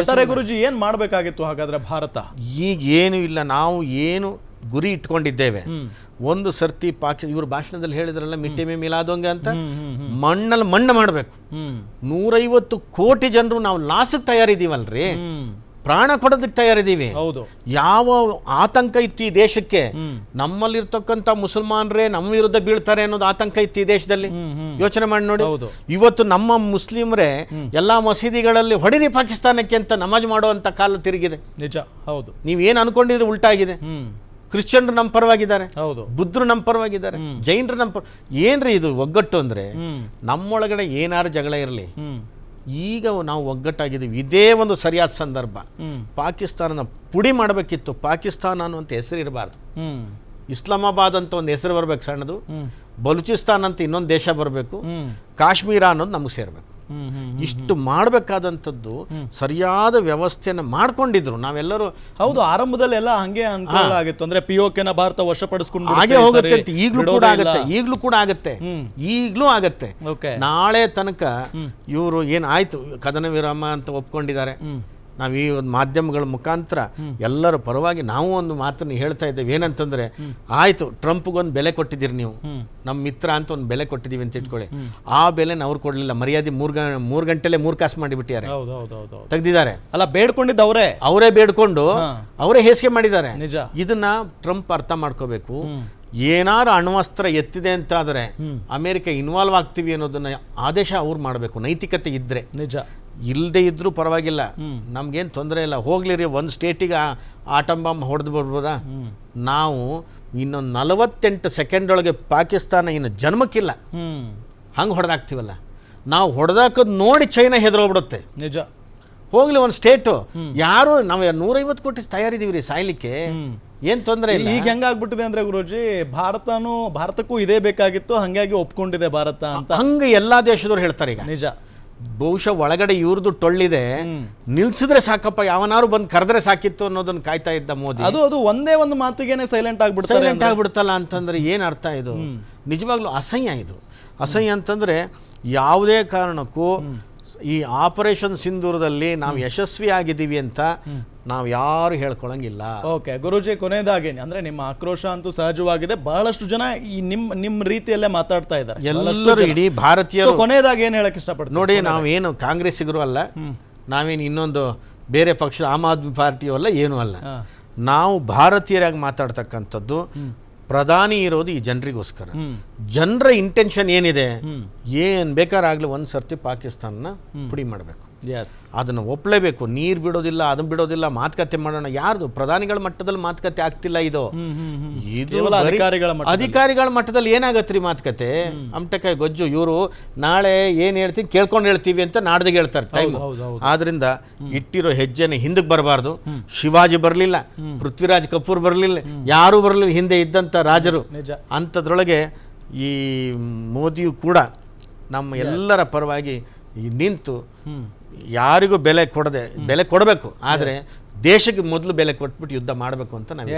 ಒಟ್ಟಾರೆ ಗುರುಜಿ ಏನ್ ಮಾಡಬೇಕಾಗಿತ್ತು ಹಾಗಾದ್ರೆ ಭಾರತ? ಈಗ ಏನು ಇಲ್ಲ ನಾವು ಏನು ಗುರಿ ಇಟ್ಕೊಂಡಿದ್ದೇವೆ. ಒಂದು ಸರ್ತಿ ಪಾಕಿ ಇವರು ಭಾಷಣದಲ್ಲಿ ಹೇಳಿದ್ರಲ್ಲ ಮಿಟ್ಟೆ ಮೇ ಮಿಲಾದೊಂಗೆ ಅಂತ? ಮಣ್ಣಲ್ಲಿ ಮಣ್ಣು ಮಾಡಬೇಕು. ನೂರೈವತ್ತು ಕೋಟಿ ಜನರು ನಾವು ಲಾಸಕ್ಕೆ ತಯಾರಿದ್ದೀವಲ್ರಿ? ಪ್ರಾಣ ಕೊಡೋದಕ್ಕೆ ತಯಾರಿದ್ದೀವಿ. ಹೌದು. ಯಾವ ಆತಂಕ ಇತ್ತು ಈ ದೇಶಕ್ಕೆ? ನಮ್ಮಲ್ಲಿರ್ತಕ್ಕಂಥ ಮುಸಲ್ಮಾನರೇ ನಮ್ಮ ವಿರುದ್ಧ ಬೀಳ್ತಾರೆ ಅನ್ನೋದು ಆತಂಕ ಇತ್ತು ಈ ದೇಶದಲ್ಲಿ. ಯೋಚನೆ ಮಾಡಿ ನೋಡಿ. ಹೌದು. ಇವತ್ತು ನಮ್ಮ ಮುಸ್ಲಿಮರೇ ಎಲ್ಲಾ ಮಸೀದಿಗಳಲ್ಲಿ ಹೊಡಿರಿ ಪಾಕಿಸ್ತಾನಕ್ಕೆ ಅಂತ ನಮಾಜ್ ಮಾಡುವಂತ ಕಾಲ ತಿರುಗಿದೆ. ನಿಜ ಹೌದು. ನೀವೇನು ಅನ್ಕೊಂಡಿದ್ರೆ ಉಲ್ಟಾಗಿದೆ? ಕ್ರಿಶ್ಚಿಯನ್ರು ನಮ್ಮ ಪರವಾಗಿದ್ದಾರೆ. ಹೌದು. ಬುದ್ಧರು ನಮ್ಮ ಪರವಾಗಿದ್ದಾರೆ. ಜೈನರು ನಮ್ಮ ಪರ ಏನ್ರಿ ಇದು ಒಗ್ಗಟ್ಟು ಅಂದ್ರೆ? ನಮ್ಮೊಳಗಡೆ ಏನಾರು ಜಗಳ ಇರಲಿ. ಈಗ ನಾವು ಒಗ್ಗಟ್ಟಾಗಿದ್ದೀವಿ. ಇದೇ ಒಂದು ಸರಿಯಾದ ಸಂದರ್ಭ. ಪಾಕಿಸ್ತಾನನ ಪುಡಿ ಮಾಡಬೇಕಿತ್ತು. ಪಾಕಿಸ್ತಾನ ಅನ್ನುವಂಥ ಹೆಸರು ಇರಬಾರ್ದು. ಇಸ್ಲಾಮಾಬಾದ್ ಅಂತ ಒಂದು ಹೆಸರು ಬರಬೇಕು ಸಣ್ಣದು. ಬಲೂಚಿಸ್ತಾನ್ ಅಂತ ಇನ್ನೊಂದು ದೇಶ ಬರಬೇಕು. ಕಾಶ್ಮೀರ ಅನ್ನೋದು ನಮಗೆ ಸೇರಬೇಕು. ಇಷ್ಟು ಮಾಡಬೇಕಾದಂಥದ್ದು ಸರಿಯಾದ ವ್ಯವಸ್ಥೆಯನ್ನು ಮಾಡ್ಕೊಂಡಿದ್ರು. ನಾವೆಲ್ಲರೂ ಹೌದು ಆರಂಭದಲ್ಲಿ ಎಲ್ಲ ಹಂಗೆ ಅನುಕೂಲ ಆಗಿತ್ತು. ಅಂದ್ರೆ ಪಿಯೋಕೆನ ಭಾರತ ವಶಪಡಿಸ್ಕೊಂಡು ಹಾಗೆ ಹೋಗುತ್ತೆ ಅಂತ ಈಗಲೂ ಕೂಡ ಆಗುತ್ತೆ ಈಗಲೂ ಕೂಡ ಆಗುತ್ತೆ. ಈಗಲೂ ಆಗುತ್ತೆ. ನಾಳೆ ತನಕ ಇವರು ಏನಾಯ್ತು ಆಯ್ತು? ಕದನ ವಿರಾಮ ಅಂತ ಒಪ್ಕೊಂಡಿದ್ದಾರೆ. ನಾವು ಈ ಒಂದು ಮಾಧ್ಯಮಗಳ ಮುಖಾಂತರ ಎಲ್ಲರ ಪರವಾಗಿ ನಾವು ಒಂದು ಮಾತನ್ನು ಹೇಳ್ತಾ ಇದ್ದೇವೆ. ಏನಂತಂದ್ರೆ ಆಯ್ತು ಟ್ರಂಪ್ಗೊಂದು ಬೆಲೆ ಕೊಟ್ಟಿದ್ದೀರಿ ನೀವು. ನಮ್ಮ ಮಿತ್ರ ಅಂತ ಒಂದು ಬೆಲೆ ಕೊಟ್ಟಿದ್ದೀವಿ ಅಂತ ಇಟ್ಕೊಳ್ಳಿ. ಆ ಬೆಲೆನ ಅವ್ರು ಕೊಡಲಿಲ್ಲ. ಮರ್ಯಾದೆ ಮೂರ್ ಮೂರ್ ಗಂಟೆಲೆ ಮೂರು ಕಾಸು ಮಾಡಿಬಿಟ್ಟಿದ್ದಾರೆ. ಹೌದು ಹೌದು ಹೌದು ಹೌದು. ತೆಗ್ದಿದ್ದಾರೆ. ಅಲ್ಲ ಬೇಡ್ಕೊಂಡಿದ್ದ ಅವರೇ? ಅವರೇ ಬೇಡ್ಕೊಂಡು ಅವರೇ ಹೇಸಿಗೆ ಮಾಡಿದ್ದಾರೆ. ನಿಜ. ಇದನ್ನ ಟ್ರಂಪ್ ಅರ್ಥ ಮಾಡ್ಕೋಬೇಕು. ಏನಾರು ಅಣ್ವಸ್ತ್ರ ಎತ್ತಿದೆ ಅಂತಾದರೆ ಆದರೆ ಅಮೆರಿಕ ಇನ್ವಾಲ್ವ್ ಆಗ್ತೀವಿ ಅನ್ನೋದನ್ನ ಆದೇಶ ಅವ್ರು ಮಾಡಬೇಕು. ನೈತಿಕತೆ ಇದ್ರೆ. ನಿಜ. ಇಲ್ಲದೆ ಇದ್ರೂ ಪರವಾಗಿಲ್ಲ. ನಮ್ಗೇನು ತೊಂದರೆ ಇಲ್ಲ. ಹೋಗ್ಲಿ ರೀ ಒಂದು ಸ್ಟೇಟಿಗೆ ಆಟಮ್ ಬಾಂಬ್ ಹೊಡೆದು ಬರ್ಬೋದಾ? ಹ್ಮ್. ನಾವು ಇನ್ನೊಂದು ನಲವತ್ತೆಂಟು ಸೆಕೆಂಡ್ ಒಳಗೆ ಪಾಕಿಸ್ತಾನ ಇನ್ನು ಜನ್ಮಕ್ಕಿಲ್ಲ. ಹಂಗೆ ಹೊಡೆದಾಕ್ತೀವಲ್ಲ. ನಾವು ಹೊಡೆದಾಕೋದು ನೋಡಿ ಚೈನಾ ಹೆದರೋಗ್ಬಿಡುತ್ತೆ. ನಿಜ. ಹೋಗ್ಲಿ ಒಂದು ಸ್ಟೇಟು. ಯಾರು ನಾವು ನೂರೈವತ್ತು ಕೋಟಿ ತಯಾರಿದ್ದೀವಿ ರೀ ಸಾಯ್ಲಿಕ್ಕೆ ಏನು ತೊಂದರೆ ಇಲ್ಲ? ಈಗ ಹೆಂಗಾಗ್ಬಿಟ್ಟಿದೆ ಅಂದ್ರೆ ಗುರುಜಿ ಭಾರತನು ಭಾರತಕ್ಕೂ ಇದೇ ಬೇಕಾಗಿತ್ತು ಹಂಗಾಗಿ ಒಪ್ಕೊಂಡಿದೆ ಭಾರತ ಅಂತ. ಹಂಗೆ ಎಲ್ಲಾ ದೇಶದವ್ರು ಹೇಳ್ತಾರೆ ಈಗ. ನಿಜ. ಬಹುಶಃ ಒಳಗಡೆ ಇವ್ರದ್ದು ಟೊಳ್ಳಿದೆ. ನಿಲ್ಸಿದ್ರೆ ಸಾಕಪ್ಪ ಯಾವನಾರು ಬಂದು ಕರೆದ್ರೆ ಸಾಕಿತ್ತು ಅನ್ನೋದನ್ನ ಕಾಯ್ತಾ ಇದ್ದ ಮೋದಿ. ಅದು ಅದು ಒಂದೇ ಒಂದು ಮಾತಿಗೆನೆ ಸೈಲೆಂಟ್ ಆಗ್ಬಿಡ್ತಾರೆ ಸೈಲೆಂಟ್ ಆಗ್ಬಿಡ್ತಲ್ಲ ಅಂತಂದ್ರೆ ಏನು ಅರ್ಥ ಇದು? ನಿಜವಾಗ್ಲೂ ಅಸಹ್ಯ ಇದು. ಅಸಹ್ಯ ಅಂತಂದ್ರೆ ಯಾವುದೇ ಕಾರಣಕ್ಕೂ ಈ ಆಪರೇಷನ್ ಸಿಂಧೂರದಲ್ಲಿ ನಾವು ಯಶಸ್ವಿ ಆಗಿದ್ದೀವಿ ಅಂತ ನಾವು ಯಾರು ಹೇಳ್ಕೊಳಂಗಿಲ್ಲ. ಓಕೆ ಗುರುಜಿ ಕೊನೆಯದಾಗಿ ಅಂದ್ರೆ ನಿಮ್ಮ ಆಕ್ರೋಶ ಅಂತೂ ಸಹಜವಾಗಿದೆ. ಬಹಳಷ್ಟು ಜನ ಈ ನಿಮ್ಮ ನಿಮ್ಮ ರೀತಿಯಲ್ಲೇ ಮಾತಾಡ್ತಾ ಇದ್ದಾರೆ. ಎಲ್ಲರೂ ಇಡೀ ಭಾರತೀಯರು ಕೊನೆಯದಾಗಿ ಏನು ಹೇಳಕ್ ಇಷ್ಟಪಡ್ತೀವಿ ನೋಡಿ ನಾವೇನು ಕಾಂಗ್ರೆಸ್ಸಿಗರು ಅಲ್ಲ ನಾವೇನು ಇನ್ನೊಂದು ಬೇರೆ ಪಕ್ಷ ಆಮ್ ಆದ್ಮಿ ಪಾರ್ಟಿಯೂ ಅಲ್ಲ ಏನೂ ಅಲ್ಲ. ನಾವು ಭಾರತೀಯರಾಗಿ ಮಾತಾಡ್ತಕ್ಕಂಥದ್ದು ಪ್ರಧಾನಿ ಇರೋದು ಈ ಜನರಿಗೋಸ್ಕರ. ಜನರ ಇಂಟೆನ್ಷನ್ ಏನಿದೆ? ಏನ್ ಏನು ಬೇಕಾರಾಗಲಿ ಒಂದು ಸರ್ತಿ ಪಾಕಿಸ್ತಾನ ಪುಡಿ ಮಾಡಬೇಕು. ಎಸ್ ಅದನ್ನು ಒಪ್ಪಲೇಬೇಕು ನೀರು ಬಿಡೋದಿಲ್ಲ ಅದನ್ನು ಬಿಡೋದಿಲ್ಲ ಮಾತುಕತೆ ಮಾಡೋಣ. ಯಾರ್ದು? ಪ್ರಧಾನಿಗಳ ಮಟ್ಟದಲ್ಲಿ ಮಾತುಕತೆ ಆಗ್ತಿಲ್ಲ ಇದು. ಇದು ಅಧಿಕಾರಿಗಳ ಮಟ್ಟದಲ್ಲಿ. ಅಧಿಕಾರಿಗಳ ಮಟ್ಟದಲ್ಲಿ ಏನಾಗತ್ರಿ ಮಾತುಕತೆ? ಅಮಟಕಾಯಿ ಗೊಜ್ಜು ಇವರು ನಾಳೆ ಏನು ಹೇಳ್ತೀನಿ ಕೇಳ್ಕೊಂಡು ಹೇಳ್ತೀವಿ ಅಂತ ನಾಡ್ದಾಗ ಹೇಳ್ತಾರೆ ಟೈಮ್. ಆದ್ರಿಂದ ಇಟ್ಟಿರೋ ಹೆಜ್ಜೆನ ಹಿಂದಕ್ಕೆ ಬರಬಾರ್ದು. ಶಿವಾಜಿ ಬರಲಿಲ್ಲ. ಪೃಥ್ವಿರಾಜ್ ಕಪೂರ್ ಬರಲಿಲ್ಲ. ಯಾರೂ ಬರಲಿಲ್ಲ. ಹಿಂದೆ ಇದ್ದಂಥ ರಾಜರು. ಅಂಥದ್ರೊಳಗೆ ಈ ಮೋದಿಯು ಕೂಡ ನಮ್ಮ ಎಲ್ಲರ ಪರವಾಗಿ ನಿಂತು ಯಾರಿಗೂ ಬೆಲೆ ಕೊಡದೆ ಬೆಲೆ ಕೊಡಬೇಕು. ಆದರೆ ದೇಶಕ್ಕೆ ಮೊದಲು ಬೆಲೆ ಕೊಟ್ಬಿಟ್ಟು ಯುದ್ಧ ಮಾಡಬೇಕು ಅಂತ ನಾವು